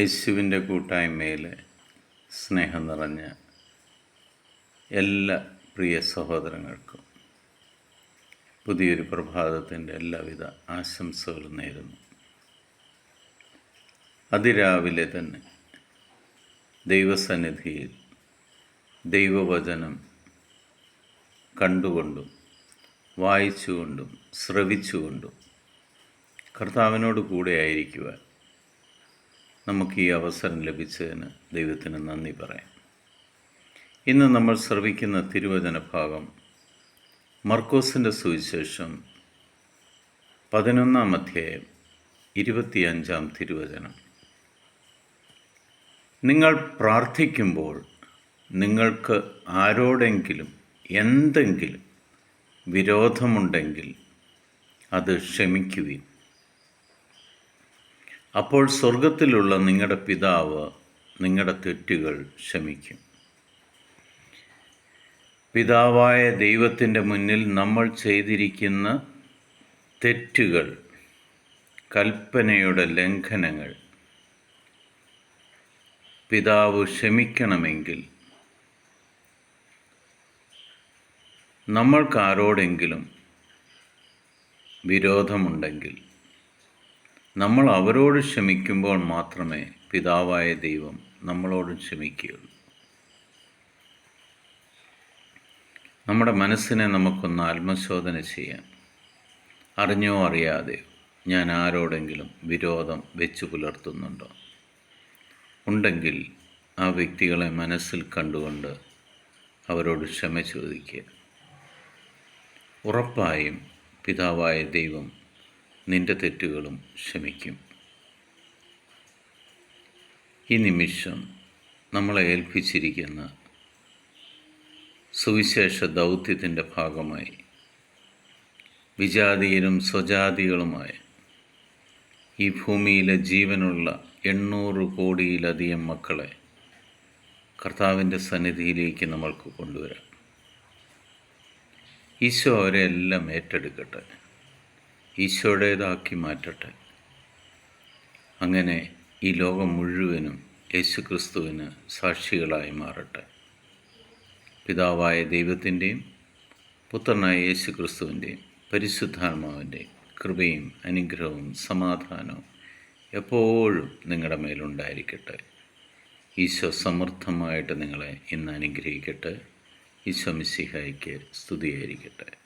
യേശുവിന്റെ കൂട്ടായ്മയിൽ സ്നേഹം നിറഞ്ഞ എല്ലാ പ്രിയ സഹോദരങ്ങൾക്കും പുതിയൊരു പ്രഭാതത്തിന്റെ എല്ലാവിധ ആശംസകളും നേരുന്നു. അതിരാവിലെ തന്നെ ദൈവസന്നിധിയിൽ ദൈവവചനം കണ്ടുകൊണ്ടും വായിച്ചുകൊണ്ടും ശ്രവിച്ചുകൊണ്ടും കർത്താവിനോട് കൂടെ ആയിരിക്കുവാൻ നമുക്ക് ഈ അവസരം ലഭിച്ചതിന് ദൈവത്തിന് നന്ദി പറയാം. ഇന്ന് നമ്മൾ ശ്രവിക്കുന്ന തിരുവചന ഭാഗം മർക്കോസിന്റെ സുവിശേഷം പതിനൊന്നാം അധ്യായം ഇരുപത്തിയഞ്ചാം തിരുവചനം. നിങ്ങൾ പ്രാർത്ഥിക്കുമ്പോൾ നിങ്ങൾക്ക് ആരോടെങ്കിലും എന്തെങ്കിലും വിരോധമുണ്ടെങ്കിൽ അത് ക്ഷമിക്കുവിൻ. അപ്പോൾ സ്വർഗത്തിലുള്ള നിങ്ങളുടെ പിതാവ് നിങ്ങളുടെ തെറ്റുകൾ ക്ഷമിക്കും. പിതാവായ ദൈവത്തിന്റെ മുന്നിൽ നമ്മൾ ചെയ്തിരിക്കുന്ന തെറ്റുകൾ കൽപ്പനയുടെ ലംഘനങ്ങൾ പിതാവ് ക്ഷമിക്കണമെങ്കിൽ നമ്മൾക്കാരോടെങ്കിലും വിരോധമുണ്ടെങ്കിൽ നമ്മൾ അവരോട് ക്ഷമിക്കുമ്പോൾ മാത്രമേ പിതാവായ ദൈവം നമ്മളോടും ക്ഷമിക്കുകയുള്ളൂ. നമ്മുടെ മനസ്സിനെ നമുക്കൊന്ന് ആത്മശോധന ചെയ്യാം അറിഞ്ഞോ അറിയാതെയോ ഞാൻ ആരോടെങ്കിലും വിരോധം വെച്ചു പുലർത്തുന്നുണ്ടോ? ഉണ്ടെങ്കിൽ ആ വ്യക്തികളെ മനസ്സിൽ കണ്ടുകൊണ്ട് അവരോട് ക്ഷമ ചോദിക്കുക. ഉറപ്പായും പിതാവായ ദൈവം നിന്റെ തെറ്റുകളും ക്ഷമിക്കും. ഈ നിമിഷം നമ്മളെ ഏൽപ്പിച്ചിരിക്കുന്ന സുവിശേഷ ദൗത്യത്തിന്റെ ഭാഗമായി വിജാതീയരും സ്വജാതികളുമായ ഈ ഭൂമിയിലെ ജീവനുള്ള എണ്ണൂറ് കോടിയിലധികം മക്കളെ കർത്താവിന്റെ സന്നിധിയിലേക്ക് നമ്മൾക്ക് കൊണ്ടുവരാം. ഈശോ അവരെ എല്ലാം ഏറ്റെടുക്കട്ടെ. ഈശോയുടേതാക്കി മാറ്റട്ടെ. അങ്ങനെ ഈ ലോകം മുഴുവനും യേശുക്രിസ്തുവിന് സാക്ഷികളായി മാറട്ടെ. പിതാവായ ദൈവത്തിന്റെയും പുത്രനായ യേശുക്രിസ്തുവിന്റെയും പരിശുദ്ധാത്മാവിന്റെയും കൃപയും അനുഗ്രഹവും സമാധാനവും എപ്പോഴും നിങ്ങളുടെ മേലുണ്ടായിരിക്കട്ടെ. ഈശോ സമർത്ഥമായിട്ട് നിങ്ങളെ ഇന്ന് അനുഗ്രഹിക്കട്ടെ. ഈശോ മിസ്സിഹായിക്ക് സ്തുതിയായിരിക്കട്ടെ.